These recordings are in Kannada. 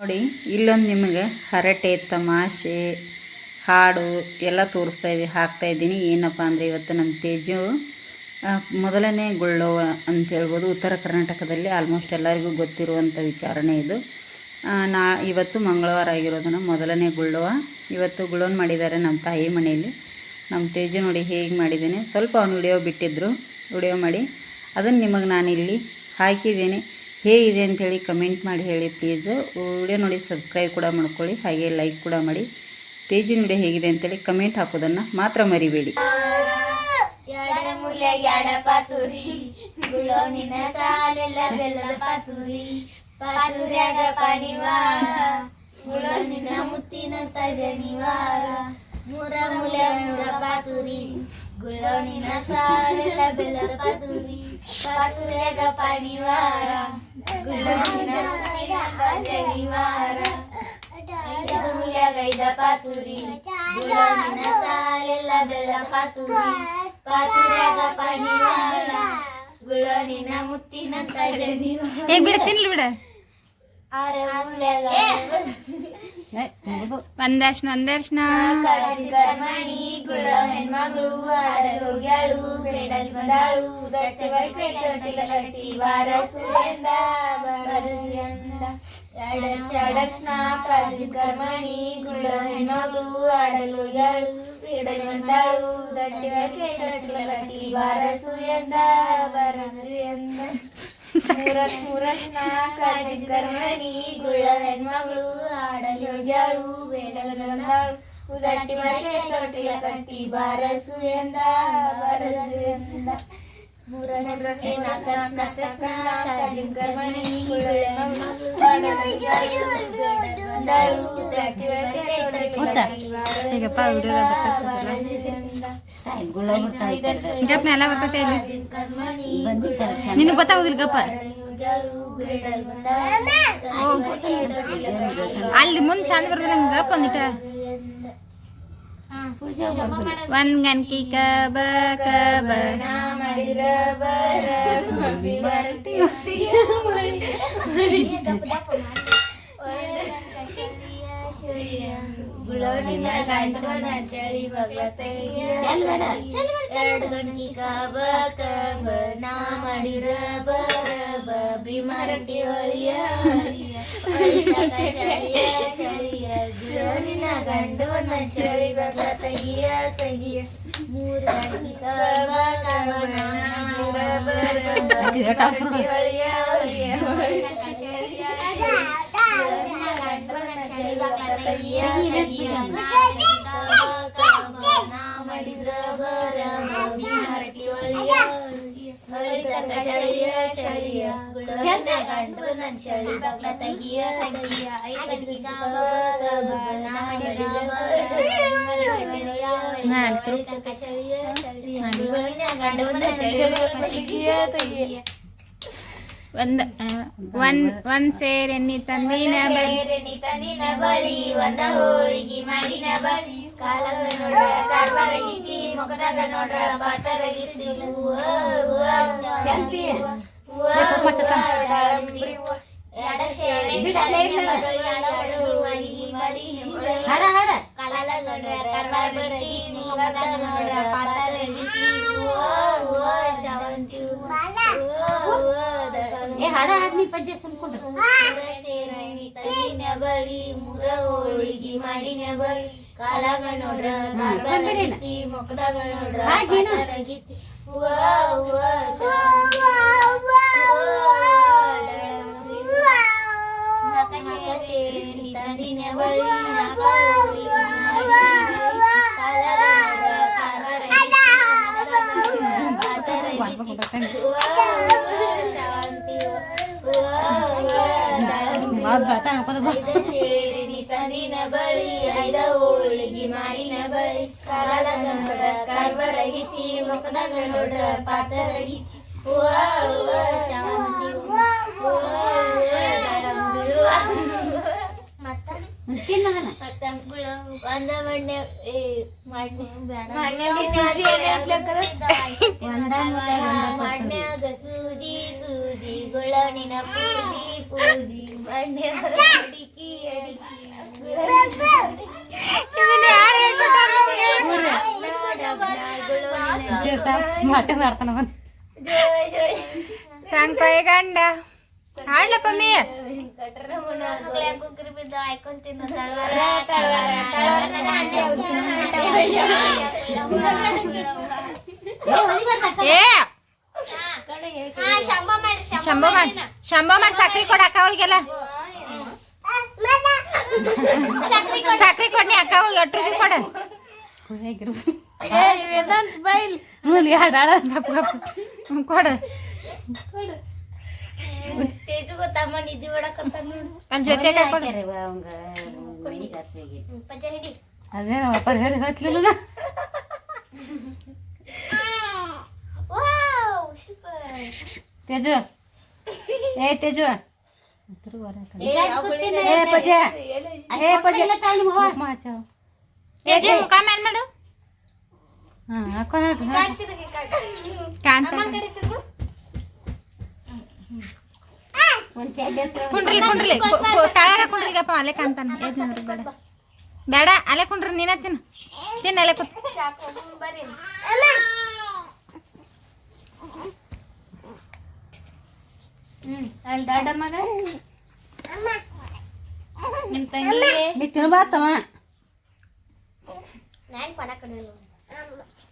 ನೋಡಿ, ಇಲ್ಲೊಂದು ನಿಮಗೆ ಹರಟೆ, ತಮಾಷೆ, ಹಾಡು ಎಲ್ಲ ತೋರಿಸ್ತಾ ಇದ್ದೀನಿ ಹಾಕ್ತಾ ಇದ್ದೀನಿ. ಏನಪ್ಪ ಅಂದರೆ ಇವತ್ತು ನಮ್ಮ ತೇಜು ಮೊದಲನೇ ಗುಳ್ಳೋವ ಅಂತ ಹೇಳ್ಬೋದು. ಉತ್ತರ ಕರ್ನಾಟಕದಲ್ಲಿ ಆಲ್ಮೋಸ್ಟ್ ಎಲ್ಲರಿಗೂ ಗೊತ್ತಿರುವಂಥ ವಿಚಾರಣೆ ಇದು. ನಾ, ಇವತ್ತು ಮಂಗಳವಾರ ಆಗಿರೋದನ್ನು ಮೊದಲನೇ ಗುಳ್ಳೋವ ಇವತ್ತು ಗುಳ್ಳೋನ್ ಮಾಡಿದ್ದಾರೆ ನಮ್ಮ ತಾಯಿ ಮನೆಯಲ್ಲಿ. ನಮ್ಮ ತೇಜು ನೋಡಿ ಹೇಗೆ ಮಾಡಿದ್ದೇನೆ. ಸ್ವಲ್ಪ ಅವ್ನು ವಿಡಿಯೋ ಬಿಟ್ಟಿದ್ದರು ವಿಡಿಯೋ ಮಾಡಿ. ಅದನ್ನು ನಿಮಗೆ ನಾನಿಲ್ಲಿ ಹಾಕಿದ್ದೇನೆ. ಹೇಗಿದೆ ಅಂಥೇಳಿ ಕಮೆಂಟ್ ಮಾಡಿ ಹೇಳಿ ಪ್ಲೀಸು. ವಿಡಿಯೋ ನೋಡಿ ಸಬ್ಸ್ಕ್ರೈಬ್ ಕೂಡ ಮಾಡ್ಕೊಳ್ಳಿ, ಹಾಗೆ ಲೈಕ್ ಕೂಡ ಮಾಡಿ. ತೇಜಿನ ವಿಡಿಯೋ ಹೇಗಿದೆ ಅಂತೇಳಿ ಕಮೆಂಟ್ ಹಾಕೋದನ್ನು ಮಾತ್ರ ಮರಿಬೇಡಿ. ಮೂರ ಮೂಲೆ ಸಾಲೆಲ್ಲ ಬೆಲ್ಲದ ಪಾತೂರಿ. ಪಾತೂರ್ಯಾಗ ಪಾಣಿವಾರ ಜನಿವಾರ ಐದ ಪಾತೂರಿ ಗುಳೋನಿನ ಸಾಲೆಲ್ಲ ಬೆಲ್ಲ ಪಾತುರಿ ಪಾತುರ್ಯಾಗ ಪಾಣಿವಾಳ ಗುಳನಿನ ಮುತ್ತಿನಂತ ಜನಿವಾರ ಏ ಬಿಡ ತಿನ್ಲಿ ಬಿಡ. ಆರ ಒಂದರ್ಶನ ಒಂದರ್ಶನ ಕಾಜಿ ಕರ್ಮಣಿ ಗುಳ ಹೆಣ್ಮಗಳು ಆಡಲ್ ಹೋಗ್ಯಾಳು ಬೇಡಲ್ ಬಂದಾಳು ದಟ್ಟೆ ಬೈಕೈ ತೊಟ್ಟಿಲ ಕಟ್ಟಿ ವಾರಸುವೆಂದ ಬರಸುವೆಂದ ಎರಡರ್ಷ ಎರಡರ್ಷನ ಕಾಜಿ ಕರ್ಮಣಿ ಗುಳ ಹೆಣ್ಮಗಳು ಆಡಲ್ ಹೋಗ್ಯಾಳು ಬೇಡಲ್ ಬಂದಾಳು ದಟ್ಟೆ ಬೈಕೈ ತೊಟ್ಟಿಲ ಕಟ್ಟಿ ವಾರಸುವೆಂದ ಬರಸುವೆಂದ ಮೂರಕ್ ಮೂರಕ್ನ ಕಾಜಿ ಕರ್ಮಣಿ ಗುಳ್ಳ ಹೆಣ್ಮಗಳು ಆಡಲ್ ಹೋಗ್ಯಾಳು ಬೇಡಲ್ ಬಂದಾಳು ಉದಟ್ಟಿ ಮರಿಕೆ ತೊಟ್ಟಿಲ ಕಟ್ಟಿ ಬಾರಸು ಎಂದ ಬಾರಸು ಎಂದ ಮೂರನೇ ನಾಲ್ಕರ್ಷನ ಕಾಜಿ ಕರ್ಮಣಿ ಗುಳ್ಳ ಹೆಣ್ಮಗಳು ಆಡಲ್ ಹೋಗ್ಯಾಳು ಈಗಪ್ಪ ಗಪ್ನ ಎಲ್ಲ ಬರ್ತೈತೆ ನಿನಗೆ ಗೊತ್ತಾಗೋದಿಲ್ಲ ಗಪ್ಪ. ಅಲ್ಲಿ ಮುಂದೆ ಚಂದ ಬರ್ತದೆ ನಂಗೆ ಗಪ್ಪ ಒಂದಿಟ. ಒಂದ್ ಗಣಕಿ ಕಬ ಕಬ ಮಾಡಿರ ಬರ ಮರಟಿ ಗುಳೋಣಿನ ಗಂಡನ ಚಳಿ ಬಗ್ಲ ಎರಡು ಗಂಟಿ ಕಬ ಕಬ ನಾ ಮಾಡಿರ ಬರ ಬಿ ಮರಟಿ ಹೊಳಿಯ ಚಳಿಯ ಚಳಿಯ ಗುಳೋಣಿನ ಗಂಡವನ ಚಳಿ ಬಗ್ಲ ತೆಗಿಯ ತೆಗಿಯ ಮೂರು ಗಂಟಿ ಕಬ ಕಬ ನಾ ಮಾಡಿರ ಬರ ಬಿ ಹೊಳಿಯ ಹೊಳಿಯ ಚಳಿಯ ಚಳಿಯ ಗುಳೋಣಿನ ಗಂಡು ನನ್ ಚಳಿ ಬಗ್ಲ ತೆಗಿಯ ತೆಗಿಯ ಐದಕ್ಕೆ ಮಾಡಿದ್ರ ನಾಲ್ಕು ಚಳಿಯ ಚಳಿಯ ಗುಳೋಣಿನ ಗಂಡು ನನ್ ಚಳಿ ಬಗ್ಲ ತೆಗಿಯ ತೆಗಿಯ ಒಂದ್ ಆ, ಒಂದ್ ಒಂದ್ ಸೇರ್ ಎಣ್ಣಿ ತಂದಿನ ಬಳಿ ಸೇರಿನಿ ತಂದಿನ ಬಳಿ ಒಂದ ಹೋಳಿಗೆ ಮಾಡಿನ ಬಳಿ ಕಾಲಗ ನೋಡ್ರ ಕಾರ್ಬಾರಗಿತ್ತಿ ಮುಖದಾಗ ನೋಡ್ರ ಪಾತರಗಿತ್ತಿ ಹೂವ ಹೂವ ಚಂತಿ ಹೂವ ದಾಳಂಬ್ರಿ ಹೂವ ಎಡ ಸೇರಿ ಎರಡು ಹೋಳಿಗೆ ಮಾಡಿ ಕಾಲಗ ನೋಡ್ರ ಕಾರ್ಬಾರಗಿತ್ತಿ ಮುಖದಾಗ ನೋಡ್ರ ಪಾತರಗಿತ್ತಿ ಹೂವ ಹೂವ ಶಾವಂತಿ ಹೂವ ಹೂವ ಸೇರಣಿ ತಗಿನ ಬಳಿ ಮುರ ಹೋಳಿಗೆ ಮಾಡಿನ ಬಳಿ ಕಾಲಾಗ ನೋಡ್ರ ಕಾರ್ಬಾರಗಿತ್ತಿ ಮುಖದಾಗ ನೋಡ್ರ ಪಾತರಗಿತ್ತಿ ಹೂವ ಹೂವ ಶಾವಂತಿ ಸೇರಣಿ ತಂದಿನ ಬಳಿ ನಾಕ ಹೋಳಿಗೆ ಮಾಡಿ ಕಾಲಾಗ ನೋಡ್ರ ಕಾರ್ಬಾರಗಿತ್ತಿ ಮುಖದಾಗ ನೋಡ್ರ ಪಾತರಗಿತ್ತಿ ಐದ ಸೇರಿನಿ ತಂದಿನ ಬಳಿ ಐದ ಹೋಳಿಗೆ ಮಾಡಿನ ಬಳಿ ಕಾಲಾಗ ನೋಡ್ರ ಕಾರ್ಬರಗಿತಿ ಮುಖದಾಗ ನೋಡ್ರ ಪಾತರಗಿತಿ ಹೂವ ಹೂವ ಶಾಂತಿ ಹೂವ ಹೂವ ದಾಳಂಬ್ರಿ ಹೂವ. ಮತ್ತ ಮತ್ತಂಗುಳು ಒಂದ ಮಣ್ಣೆ ಏ ಮಣ್ಣೆ ಬೇಡ ಮಣ್ಣ್ಯಾಗ ಸೂಜಿ ಸೂಜಿ ಗುಳನಿನ ಪೂಜಿ ಪೂಜಿ ಮಣ್ಣ್ಯಾಗ ಅಡಿಕಿ ಜೋಯ್ ಜೋಯ್ सांग पाय गांडा हाडलं पण मी ಮಕ್ಳ್ಯಾಗ ಕುಕ್ರಿ ಬಿದ್ದು ಆಯ್ಕೊಂತಿನ್ನ ತಳವಾರ ತಳವಾರ ತಳವಾರ ನಾನೇ ए ಹಾ ಶಂಭ ಮಾಡಿ शंभो मार शंभो मार साखरी कोड अकावल गेला साखरी कोड ವೇದಾಂತ್ ಬೈಲ್ ನೋಡಿ ಹಾಡಾಡ ಗಪ್ ಗಪ್ ಕೊಡ ಅದೇ ನಮ್ಮ ಅಪ್ಪ ಹೇಳಿ ಹಾಕ್ಲಿಲ್ಲ ತೇಜು ಏ ತೇಜು ಏ ಪಜೆ ಏ ಪಜೆ ಮಾಡು ತೇಜು ಮುಖ ಮೇಲ್ ಮಾಡು ಹಾಂ ಹಾಕೋ. ಕುಂಡ್ರಿ ಕುಂಡ್ರಿ ತಳಗ ಕುಂಡ್ರಿಗಪ್ಪ ಅಲ್ಲೇ ಕಾಣ್ತಾನೆ. ಏಜ್ ಬೇಡ. ಬೇಡ ಕುಂಡ್ರಿ ನೀನ ತಿನ್ನ. ತಿನ್ನ ಅಲ್ಲೇ ತಿನ್ಬಾತವ. ನಾನು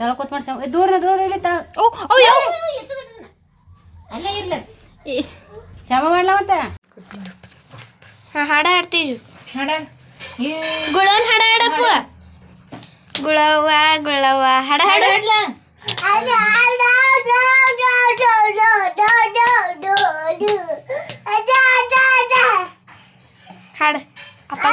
ತಳಕೋತ್ ಮಾಡ್ಸ ಏ, ದೂರ ದೂರ ಇಲ್ಲಿ ತಳ ಓ ಅಯ್ಯೋ ಅಲ್ಲೇ ಇರ್ಲ. ಶಮ ಮಾಡ್ಲ ಮತ್ತ? ಹಾ ಹಾಡ ಹಾಡ್ತೀವಿ ಗುಳವನ್ ಹಾಡ ಹಾಡಪ್ಪ ಗುಳವ ಗುಳವ ಹಾಡ ಹಾಡ. ಹಾಡ್ಲ? ಹಾಡ ಅಪ್ಪ